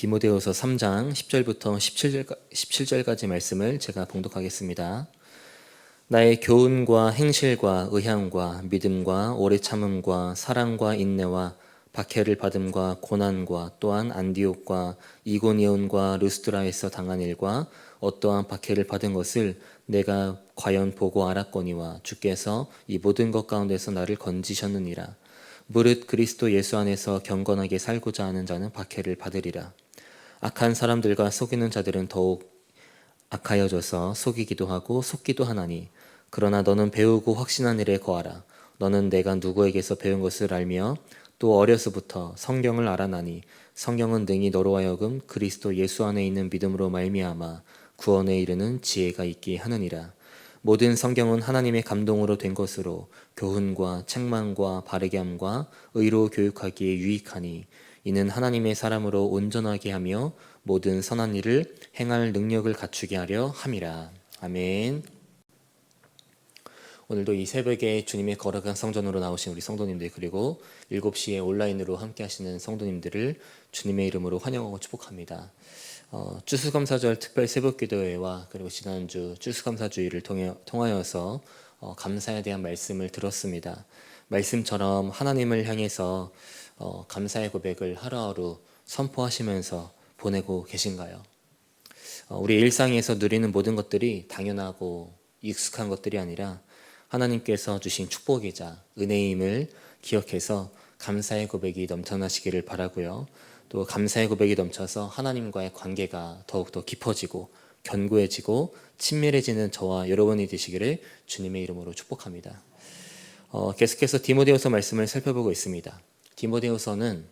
디모데후서 3장 10절부터 17절, 17절까지 말씀을 제가 봉독하겠습니다. 나의 교훈과 행실과 의향과 믿음과 오래 참음과 사랑과 인내와 박해를 받음과 고난과 또한 안디옥과 이고니온과 루스드라에서 당한 일과 어떠한 박해를 받은 것을 내가 과연 보고 알았거니와 주께서 이 모든 것 가운데서 나를 건지셨느니라. 무릇 그리스도 예수 안에서 경건하게 살고자 하는 자는 박해를 받으리라. 악한 사람들과 속이는 자들은 더욱 악하여져서 속이기도 하고 속기도 하나니 그러나 너는 배우고 확신한 일에 거하라. 너는 내가 누구에게서 배운 것을 알며 또 어려서부터 성경을 알아나니 성경은 능히 너로 하여금 그리스도 예수 안에 있는 믿음으로 말미암아 구원에 이르는 지혜가 있게 하느니라. 모든 성경은 하나님의 감동으로 된 것으로 교훈과 책망과 바르게 함과 의로 교육하기에 유익하니 이는 하나님의 사람으로 온전하게 하며 모든 선한 일을 행할 능력을 갖추게 하려 함이라. 아멘. 오늘도 이 새벽에 주님의 거룩한 성전으로 나오신 우리 성도님들 그리고 7시에 온라인으로 함께 하시는 성도님들을 주님의 이름으로 환영하고 축복합니다. 어, 추수감사절 특별 새벽기도회와 그리고 지난주 추수감사주의를 통해, 통하여서 어, 감사에 대한 말씀을 들었습니다. 말씀처럼 하나님을 향해서 어, 감사의 고백을 하루하루 선포하시면서 보내고 계신가요? 어, 우리 일상에서 누리는 모든 것들이 당연하고 익숙한 것들이 아니라 하나님께서 주신 축복이자 은혜임을 기억해서 감사의 고백이 넘쳐나시기를 바라고요. 또 감사의 고백이 넘쳐서 하나님과의 관계가 더욱더 깊어지고 견고해지고 친밀해지는 저와 여러분이 되시기를 주님의 이름으로 축복합니다. 어, 계속해서 디모데후서 말씀을 살펴보고 있습니다. 디모데후서는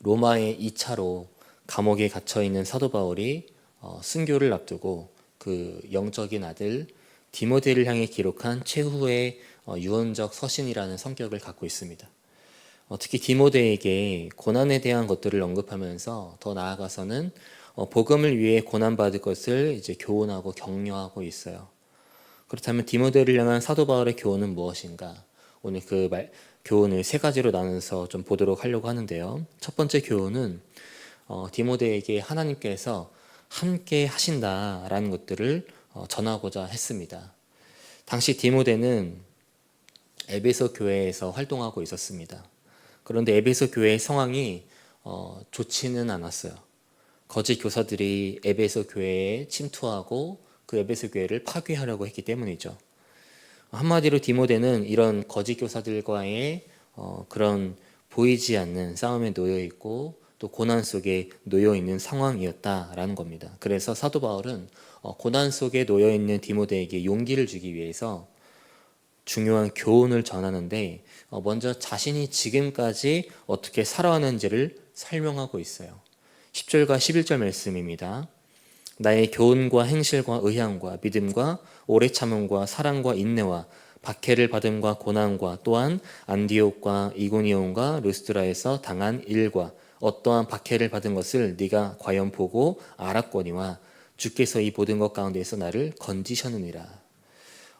로마의 2차로 감옥에 갇혀 있는 사도 바울이 어, 순교를 앞두고 그 영적인 아들 디모데를 향해 기록한 최후의 어, 유언적 서신이라는 성격을 갖고 있습니다. 어, 특히 디모데에게 고난에 대한 것들을 언급하면서 더 나아가서는 어, 복음을 위해 고난 받을 것을 이제 교훈하고 격려하고 있어요. 그렇다면 디모데를 향한 사도 바울의 교훈은 무엇인가? 오늘 그 말, 교훈을 세 가지로 나눠서 좀 보도록 하려고 하는데요. 첫 번째 교훈은 어, 디모데에게 하나님께서 함께 하신다라는 것들을 어, 전하고자 했습니다. 당시 디모데는 에베소 교회에서 활동하고 있었습니다. 그런데 에베소 교회의 상황이 어, 좋지는 않았어요. 거짓 교사들이 에베소 교회에 침투하고 그 에베소 교회를 파괴하려고 했기 때문이죠. 한마디로 디모데는 이런 거짓 교사들과의 어, 그런 보이지 않는 싸움에 놓여 있고 또 고난 속에 놓여 있는 상황이었다라는 겁니다. 그래서 사도 바울은 어, 고난 속에 놓여 있는 디모데에게 용기를 주기 위해서 중요한 교훈을 전하는데 어, 먼저 자신이 지금까지 어떻게 살아왔는지를 설명하고 있어요. 10절과 11절 말씀입니다. 나의 교훈과 행실과 의향과 믿음과 오래 참음과 사랑과 인내와 박해를 받음과 고난과 또한 안디옥과 이고니온과 루스드라에서 당한 일과 어떠한 박해를 받은 것을 네가 과연 보고 알았거니와 주께서 이 모든 것 가운데에서 나를 건지셨느니라.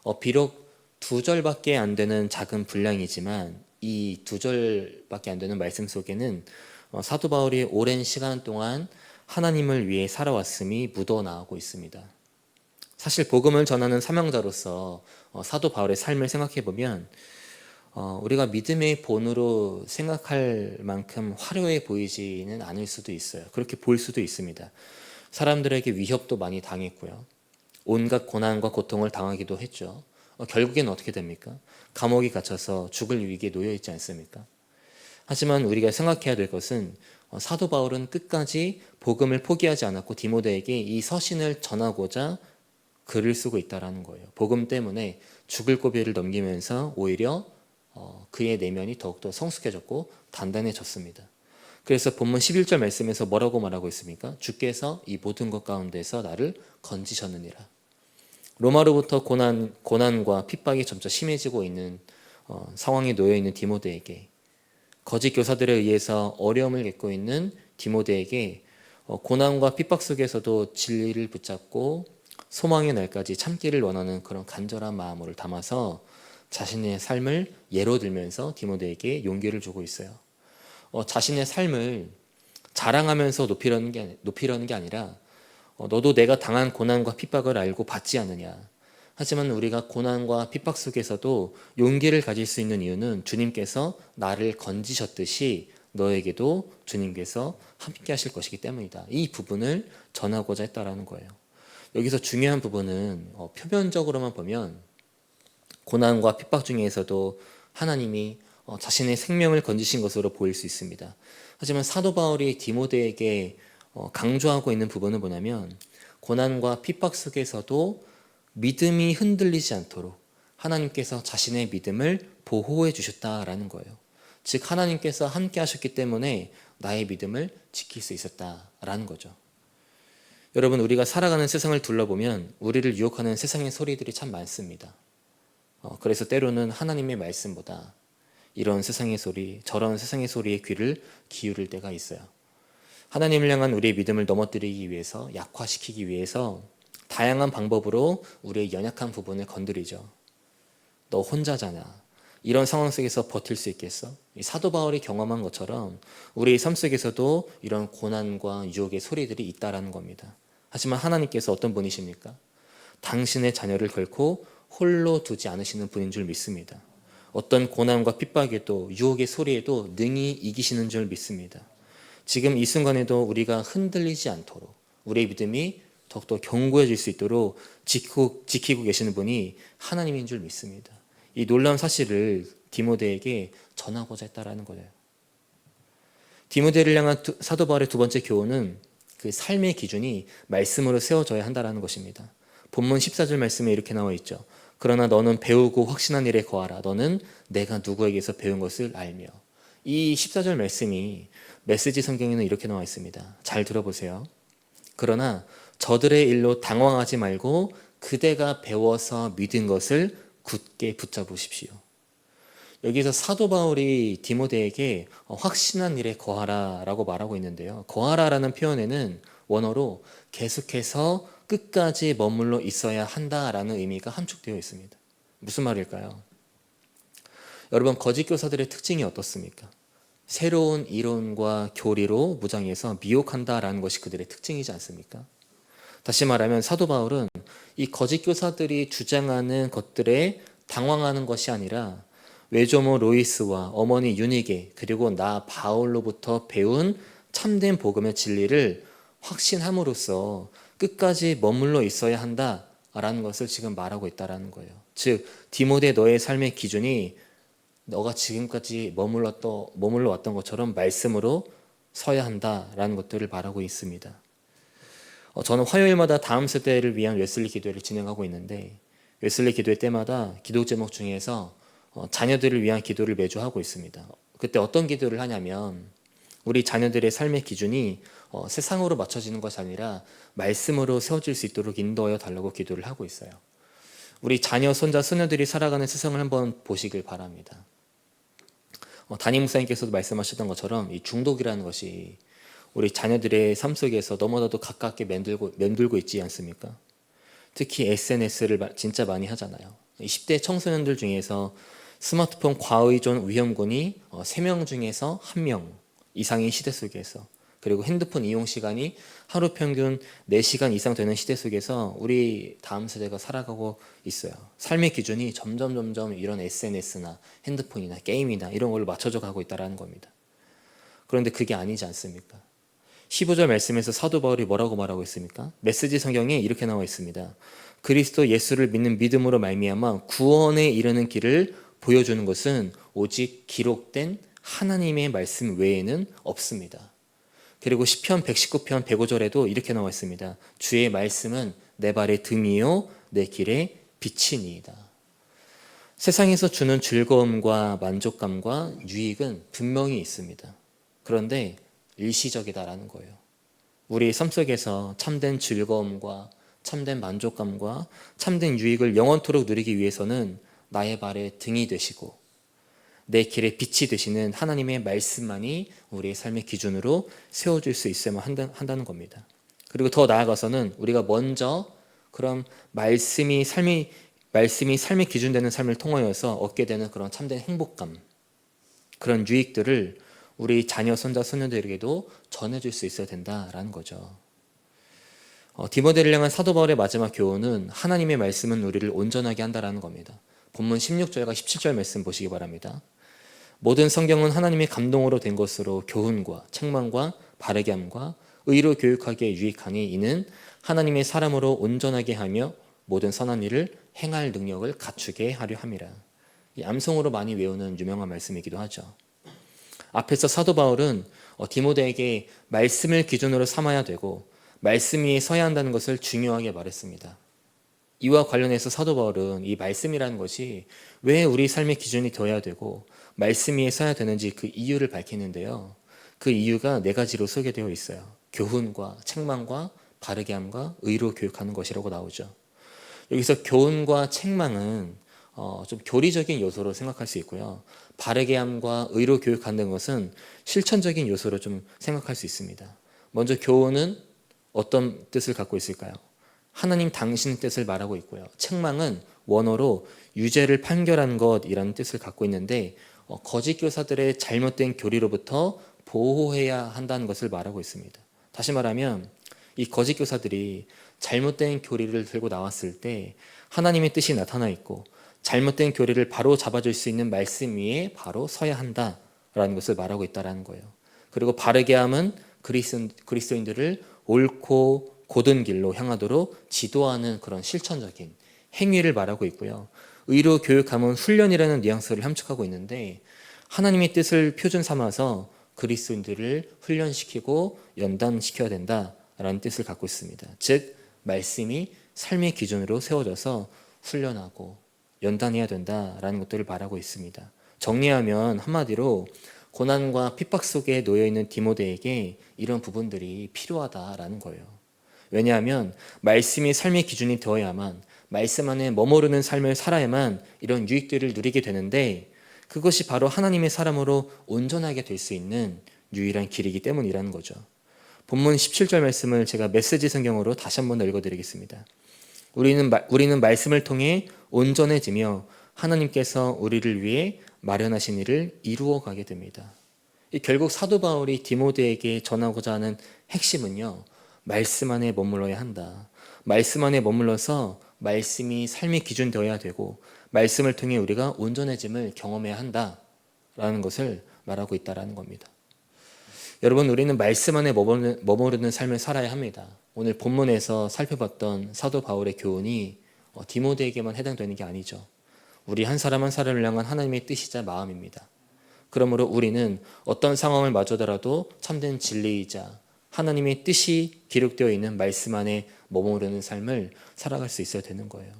어, 비록 두 절밖에 안 되는 작은 분량이지만 이 두 절밖에 안 되는 말씀 속에는 어, 사도 바울이 오랜 시간 동안 하나님을 위해 살아왔음이 묻어 나오고 있습니다. 사실 복음을 전하는 사명자로서 어, 사도 바울의 삶을 생각해 보면 어, 우리가 믿음의 본으로 생각할 만큼 화려해 보이지는 않을 수도 있어요. 그렇게 볼 수도 있습니다. 사람들에게 위협도 많이 당했고요. 온갖 고난과 고통을 당하기도 했죠. 어, 결국엔 어떻게 됩니까? 감옥에 갇혀서 죽을 위기에 놓여 있지 않습니까? 하지만 우리가 생각해야 될 것은 어, 사도 바울은 끝까지 복음을 포기하지 않았고 디모데에게 이 서신을 전하고자 글을 쓰고 있다라는 거예요. 복음 때문에 죽을 고비를 넘기면서 오히려 어, 그의 내면이 더욱더 성숙해졌고 단단해졌습니다. 그래서 본문 11절 말씀에서 뭐라고 말하고 있습니까? 주께서 이 모든 것 가운데서 나를 건지셨느니라. 로마로부터 고난, 고난과 핍박이 점차 심해지고 있는 어, 상황에 놓여 있는 디모데에게 거짓 교사들에 의해서 어려움을 겪고 있는 디모데에게 어, 고난과 핍박 속에서도 진리를 붙잡고 소망의 날까지 참기를 원하는 그런 간절한 마음을 담아서 자신의 삶을 예로 들면서 디모데에게 용기를 주고 있어요. 어, 자신의 삶을 자랑하면서 높이려는 게 높이려는 게 아니라 어, 너도 내가 당한 고난과 핍박을 알고 받지 않느냐. 하지만 우리가 고난과 핍박 속에서도 용기를 가질 수 있는 이유는 주님께서 나를 건지셨듯이 너에게도 주님께서 함께 하실 것이기 때문이다. 이 부분을 전하고자 했다라는 거예요. 여기서 중요한 부분은 어, 표면적으로만 보면 고난과 핍박 중에서도 하나님이 어, 자신의 생명을 건지신 것으로 보일 수 있습니다. 하지만 사도 바울이 디모데에게 어, 강조하고 있는 부분은 뭐냐면 고난과 핍박 속에서도 믿음이 흔들리지 않도록 하나님께서 자신의 믿음을 보호해 주셨다라는 거예요. 즉 하나님께서 함께 하셨기 때문에 나의 믿음을 지킬 수 있었다라는 거죠. 여러분 우리가 살아가는 세상을 둘러보면 우리를 유혹하는 세상의 소리들이 참 많습니다. 어, 그래서 때로는 하나님의 말씀보다 이런 세상의 소리, 저런 세상의 소리에 귀를 기울일 때가 있어요. 하나님을 향한 우리의 믿음을 넘어뜨리기 위해서, 약화시키기 위해서 다양한 방법으로 우리의 연약한 부분을 건드리죠. 너 혼자잖아. 이런 상황 속에서 버틸 수 있겠어? 이 사도 바울이 경험한 것처럼 우리의 삶 속에서도 이런 고난과 유혹의 소리들이 있다라는 겁니다. 하지만 하나님께서 어떤 분이십니까? 당신의 자녀를 결코 홀로 두지 않으시는 분인 줄 믿습니다. 어떤 고난과 핍박에도 유혹의 소리에도 능히 이기시는 줄 믿습니다. 지금 이 순간에도 우리가 흔들리지 않도록 우리의 믿음이 더욱더 견고해질 수 있도록 지키고, 지키고 계시는 분이 하나님인 줄 믿습니다. 이 놀라운 사실을 디모데에게 전하고자 했다라는 거예요. 디모데를 향한 두- 사도 바울의 두 번째 교훈은 그 삶의 기준이 말씀으로 세워져야 한다라는 것입니다. 본문 14절 말씀에 이렇게 나와 있죠. 그러나 너는 배우고 확신한 일에 거하라. 너는 내가 누구에게서 배운 것을 알며. 이 14절 말씀이 메시지 성경에는 이렇게 나와 있습니다. 잘 들어보세요. 그러나 저들의 일로 당황하지 말고 그대가 배워서 믿은 것을 굳게 붙잡으십시오. 여기서 사도 바울이 디모데에게 어, 확신한 일에 거하라라고 말하고 있는데요. 거하라라는 표현에는 원어로 계속해서 끝까지 머물러 있어야 한다라는 의미가 함축되어 있습니다. 무슨 말일까요? 여러분 거짓 교사들의 특징이 어떻습니까? 새로운 이론과 교리로 무장해서 미혹한다라는 것이 그들의 특징이지 않습니까? 다시 말하면 사도 바울은 이 거짓 교사들이 주장하는 것들에 당황하는 것이 아니라 외조모 로이스와 어머니 유니게 그리고 나 바울로부터 배운 참된 복음의 진리를 확신함으로써 끝까지 머물러 있어야 한다라는 것을 지금 말하고 있다라는 거예요. 즉 디모데 너의 삶의 기준이 너가 지금까지 머물렀던 머물러 왔던 것처럼 말씀으로 서야 한다라는 것들을 말하고 있습니다. 어, 저는 화요일마다 다음 세대를 위한 웨슬리 기도회를 진행하고 있는데 웨슬리 기도회 때마다 기도 제목 중에서 어, 자녀들을 위한 기도를 매주 하고 있습니다. 그때 어떤 기도를 하냐면 우리 자녀들의 삶의 기준이 어, 세상으로 맞춰지는 것이 아니라 말씀으로 세워질 수 있도록 인도하여 달라고 기도를 하고 있어요. 우리 자녀, 손자, 손녀들이 살아가는 세상을 한번 보시길 바랍니다. 어, 담임 목사님께서도 말씀하셨던 것처럼 이 중독이라는 것이 우리 자녀들의 삶 속에서 너무나도 가깝게 맴돌고, 맴돌고 있지 않습니까? 특히 SNS를 진짜 많이 하잖아요. 10대 청소년들 중에서 스마트폰 과의존 위험군이 3명 중에서 1명 이상인 시대 속에서 그리고 핸드폰 이용 시간이 하루 평균 4시간 이상 되는 시대 속에서 우리 다음 세대가 살아가고 있어요. 삶의 기준이 점점 점점 이런 SNS나 핸드폰이나 게임이나 이런 걸로 맞춰져 가고 있다는 겁니다. 그런데 그게 아니지 않습니까? 15절 말씀에서 사도 바울이 뭐라고 말하고 있습니까? 메시지 성경에 이렇게 나와 있습니다. 그리스도 예수를 믿는 믿음으로 말미암아 구원에 이르는 길을 보여주는 것은 오직 기록된 하나님의 말씀 외에는 없습니다. 그리고 시편 119편 105절에도 이렇게 나와 있습니다. 주의 말씀은 내 발의 등이요 내 길의 빛이니이다. 세상에서 주는 즐거움과 만족감과 유익은 분명히 있습니다. 그런데 일시적이다라는 거예요. 우리 삶 속에서 참된 즐거움과 참된 만족감과 참된 유익을 영원토록 누리기 위해서는 나의 발에 등이 되시고 내 길에 빛이 되시는 하나님의 말씀만이 우리의 삶의 기준으로 세워질 수 있어야만 한다 는 겁니다. 그리고 더 나아가서는 우리가 먼저 그런 말씀이 삶이 말씀이 삶의 기준 되는 삶을 통하여서 얻게 되는 그런 참된 행복감, 그런 유익들을 우리 자녀, 손자, 손녀들에게도 전해줄 수 있어야 된다라는 거죠. 어, 디모데를 향한 사도 바울의 마지막 교훈은 하나님의 말씀은 우리를 온전하게 한다라는 겁니다. 본문 16절과 17절 말씀 보시기 바랍니다. 모든 성경은 하나님의 감동으로 된 것으로 교훈과 책망과 바르게 함과 의로 교육하기에 유익하니 이는 하나님의 사람으로 온전하게 하며 모든 선한 일을 행할 능력을 갖추게 하려 함이라. 이 암송으로 많이 외우는 유명한 말씀이기도 하죠. 앞에서 사도 바울은 어, 디모데에게 말씀을 기준으로 삼아야 되고 말씀 위에 서야 한다는 것을 중요하게 말했습니다. 이와 관련해서 사도 바울은 이 말씀이라는 것이 왜 우리 삶의 기준이 되어야 되고 말씀 위에 서야 되는지 그 이유를 밝히는데요. 그 이유가 네 가지로 소개되어 있어요. 교훈과 책망과 바르게 함과 의로 교육하는 것이라고 나오죠. 여기서 교훈과 책망은 어, 좀 교리적인 요소로 생각할 수 있고요. 바르게 함과 의로 교육하는 것은 실천적인 요소로 좀 생각할 수 있습니다. 먼저 교훈은 어떤 뜻을 갖고 있을까요? 하나님 당신 뜻을 말하고 있고요. 책망은 원어로 유죄를 판결한 것이라는 뜻을 갖고 있는데 어, 거짓 교사들의 잘못된 교리로부터 보호해야 한다는 것을 말하고 있습니다. 다시 말하면 이 거짓 교사들이 잘못된 교리를 들고 나왔을 때 하나님의 뜻이 나타나 있고 잘못된 교리를 바로 잡아줄 수 있는 말씀 위에 바로 서야 한다라는 것을 말하고 있다라는 거예요. 그리고 바르게 함은 그리스도인들을 옳고 고든 길로 향하도록 지도하는 그런 실천적인 행위를 말하고 있고요. 의로 교육함은 훈련이라는 뉘앙스를 함축하고 있는데 하나님의 뜻을 표준 삼아서 그리스도인들을 훈련시키고 연단시켜야 된다라는 뜻을 갖고 있습니다. 즉 말씀이 삶의 기준으로 세워져서 훈련하고 연단해야 된다라는 것들을 말하고 있습니다. 정리하면 한마디로 고난과 핍박 속에 놓여 있는 디모데에게 이런 부분들이 필요하다라는 거예요. 왜냐하면 말씀이 삶의 기준이 되어야만 말씀 안에 머무르는 삶을 살아야만 이런 유익들을 누리게 되는데 그것이 바로 하나님의 사람으로 온전하게 될 수 있는 유일한 길이기 때문이라는 거죠. 본문 17절 말씀을 제가 메시지 성경으로 다시 한번 읽어드리겠습니다. 우리는, 우리는 말씀을 통해 온전해지며 하나님께서 우리를 위해 마련하신 일을 이루어 가게 됩니다. 결국 사도 바울이 디모데에게 전하고자 하는 핵심은요, 말씀 안에 머물러야 한다. 말씀 안에 머물러서 말씀이 삶의 기준 되어야 되고, 말씀을 통해 우리가 온전해짐을 경험해야 한다라는 것을 말하고 있다라는 겁니다. 여러분, 우리는 말씀 안에 머무르는, 머무르는 삶을 살아야 합니다. 오늘 본문에서 살펴봤던 사도 바울의 교훈이 어, 디모데에게만 해당되는 게 아니죠. 우리 한 사람 한 사람을 향한 하나님의 뜻이자 마음입니다. 그러므로 우리는 어떤 상황을 마주하더라도 참된 진리이자 하나님의 뜻이 기록되어 있는 말씀 안에 머무르는 삶을 살아갈 수 있어야 되는 거예요.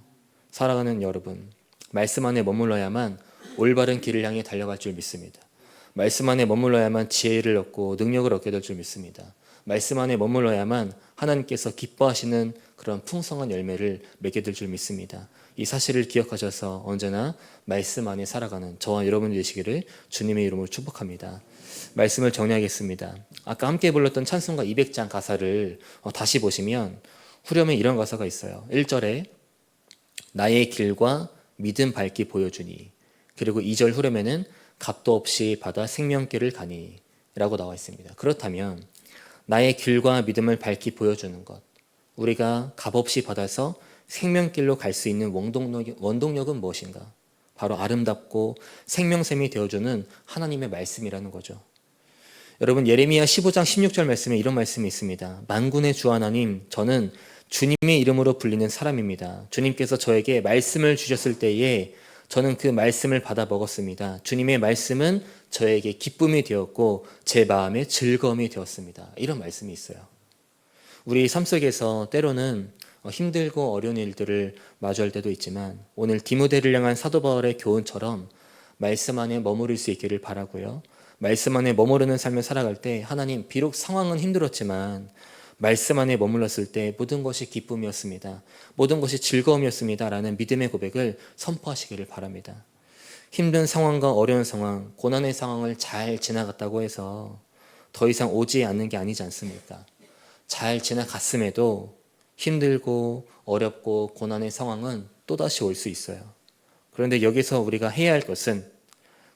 살아가는 여러분, 말씀 안에 머물러야만 올바른 길을 향해 달려갈 줄 믿습니다. 말씀 안에 머물러야만 지혜를 얻고 능력을 얻게 될 줄 믿습니다. 말씀 안에 머물러야만 하나님께서 기뻐하시는 그런 풍성한 열매를 맺게 될 줄 믿습니다. 이 사실을 기억하셔서 언제나 말씀 안에 살아가는 저와 여러분 되시기를 주님의 이름으로 축복합니다. 말씀을 정리하겠습니다. 아까 함께 불렀던 찬송가 200장 가사를 어, 다시 보시면 후렴에 이런 가사가 있어요. 1절에 나의 길과 믿음 밝기 보여주니 그리고 2절 후렴에는 값도 없이 받아 생명길을 가니 라고 나와 있습니다. 그렇다면 나의 길과 믿음을 밝히 보여주는 것 우리가 값없이 받아서 생명길로 갈 수 있는 원동력, 원동력은 무엇인가? 바로 아름답고 생명샘이 되어주는 하나님의 말씀이라는 거죠. 여러분 예레미야 15장 16절 말씀에 이런 말씀이 있습니다. 만군의 주 하나님, 저는 주님의 이름으로 불리는 사람입니다. 주님께서 저에게 말씀을 주셨을 때에 저는 그 말씀을 받아 먹었습니다. 주님의 말씀은 저에게 기쁨이 되었고 제 마음에 즐거움이 되었습니다. 이런 말씀이 있어요. 우리 삶 속에서 때로는 힘들고 어려운 일들을 마주할 때도 있지만 오늘 디모데를 향한 사도 바울의 교훈처럼 말씀 안에 머무를 수 있기를 바라고요. 말씀 안에 머무르는 삶을 살아갈 때 하나님 비록 상황은 힘들었지만 말씀 안에 머물렀을 때 모든 것이 기쁨이었습니다. 모든 것이 즐거움이었습니다라는 믿음의 고백을 선포하시기를 바랍니다. 힘든 상황과 어려운 상황, 고난의 상황을 잘 지나갔다고 해서 더 이상 오지 않는 게 아니지 않습니까? 잘 지나갔음에도 힘들고 어렵고 고난의 상황은 또다시 올 수 있어요. 그런데 여기서 우리가 해야 할 것은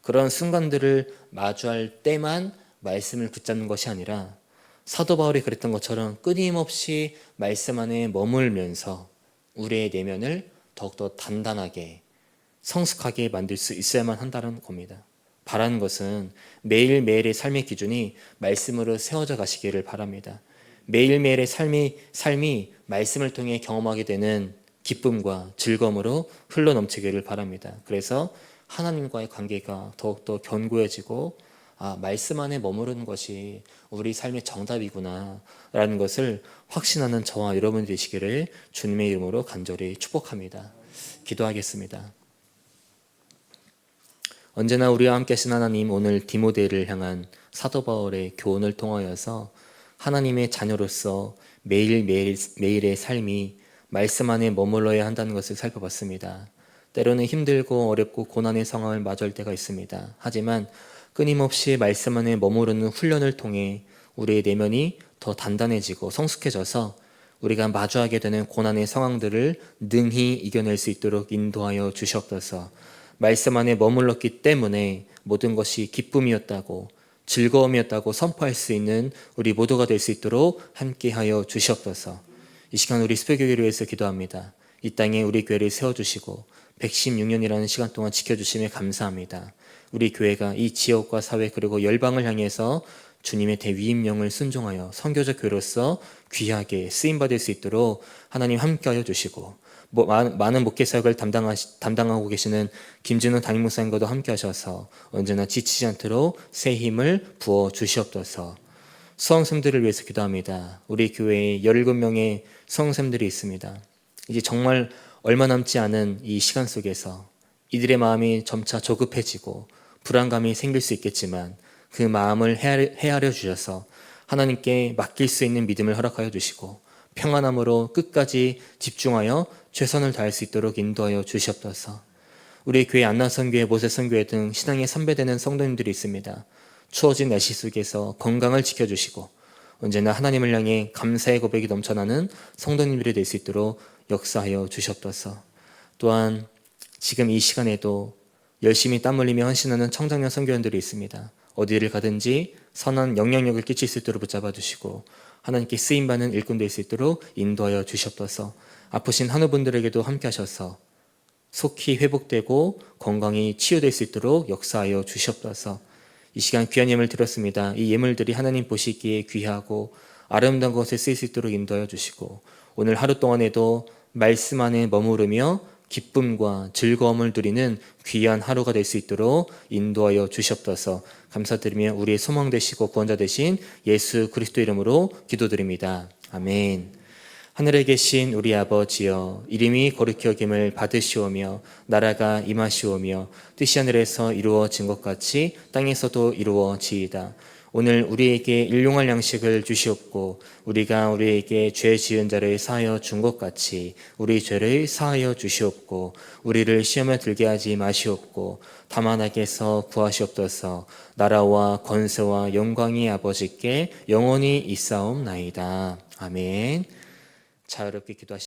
그런 순간들을 마주할 때만 말씀을 붙잡는 것이 아니라 사도 바울이 그랬던 것처럼 끊임없이 말씀 안에 머물면서 우리의 내면을 더욱더 단단하게 성숙하게 만들 수 있어야만 한다는 겁니다. 바라는 것은 매일매일의 삶의 기준이 말씀으로 세워져 가시기를 바랍니다. 매일매일의 삶이, 삶이 말씀을 통해 경험하게 되는 기쁨과 즐거움으로 흘러 넘치기를 바랍니다. 그래서 하나님과의 관계가 더욱더 견고해지고 아, 말씀 안에 머무르는 것이 우리 삶의 정답이구나 라는 것을 확신하는 저와 여러분 되시기를 주님의 이름으로 간절히 축복합니다. 기도하겠습니다. 언제나 우리와 함께 하신 하나님 오늘 디모데를 향한 사도 바울의 교훈을 통하여서 하나님의 자녀로서 매일매일 매일의 삶이 말씀 안에 머물러야 한다는 것을 살펴봤습니다. 때로는 힘들고 어렵고 고난의 상황을 맞을 때가 있습니다. 하지만 끊임없이 말씀 안에 머무르는 훈련을 통해 우리의 내면이 더 단단해지고 성숙해져서 우리가 마주하게 되는 고난의 상황들을 능히 이겨낼 수 있도록 인도하여 주시옵소서. 말씀 안에 머물렀기 때문에 모든 것이 기쁨이었다고 즐거움이었다고 선포할 수 있는 우리 모두가 될 수 있도록 함께하여 주시옵소서. 이 시간 우리 스페교회를 위해서 기도합니다. 이 땅에 우리 교회를 세워주시고 116년이라는 시간 동안 지켜주심에 감사합니다. 우리 교회가 이 지역과 사회 그리고 열방을 향해서 주님의 대위임령을 순종하여 선교적 교회로서 귀하게 쓰임받을 수 있도록 하나님 함께하여 주시고 뭐, 많은 목회 사역을 담당하시, 담당하고 계시는 김진우 담임 목사님과도 함께 하셔서 언제나 지치지 않도록 새 힘을 부어 주시옵소서. 수험생들을 위해서 기도합니다. 우리 교회에 17명의 수험생들이 있습니다. 이제 정말 얼마 남지 않은 이 시간 속에서 이들의 마음이 점차 조급해지고 불안감이 생길 수 있겠지만 그 마음을 헤아려 주셔서 하나님께 맡길 수 있는 믿음을 허락하여 주시고 평안함으로 끝까지 집중하여 최선을 다할 수 있도록 인도하여 주시옵소서. 우리 교회 안나선교회, 모세선교회 등 신앙에 선배되는 성도님들이 있습니다. 추워진 날씨 속에서 건강을 지켜주시고 언제나 하나님을 향해 감사의 고백이 넘쳐나는 성도님들이 될 수 있도록 역사하여 주시옵소서. 또한 지금 이 시간에도 열심히 땀 흘리며 헌신하는 청장년 선교원들이 있습니다. 어디를 가든지 선한 영향력을 끼칠 수 있도록 붙잡아 주시고 하나님께 쓰임 받는 일꾼 될 수 있도록 인도하여 주시옵소서. 아프신 한우분들에게도 함께 하셔서 속히 회복되고 건강이 치유될 수 있도록 역사하여 주시옵소서. 이 시간 귀한 예물 드렸습니다. 이 예물들이 하나님 보시기에 귀하고 아름다운 것에 쓰일 수 있도록 인도하여 주시고 오늘 하루 동안에도 말씀 안에 머무르며 기쁨과 즐거움을 누리는 귀한 하루가 될 수 있도록 인도하여 주시옵소서 감사드리며 우리의 소망 되시고 구원자 되신 예수 그리스도 이름으로 기도드립니다. 아멘. 하늘에 계신 우리 아버지여 이름이 거룩히 여김을 받으시오며 나라가 임하시오며 뜻이 하늘에서 이루어진 것 같이 땅에서도 이루어지이다. 오늘 우리에게 일용할 양식을 주시옵고 우리가 우리에게 죄 지은 자를 사하여 준 것 같이 우리 죄를 사하여 주시옵고 우리를 시험에 들게 하지 마시옵고 다만하게서 구하시옵소서 나라와 권세와 영광이 아버지께 영원히 있사옵나이다. 아멘. 자유롭게 기도하시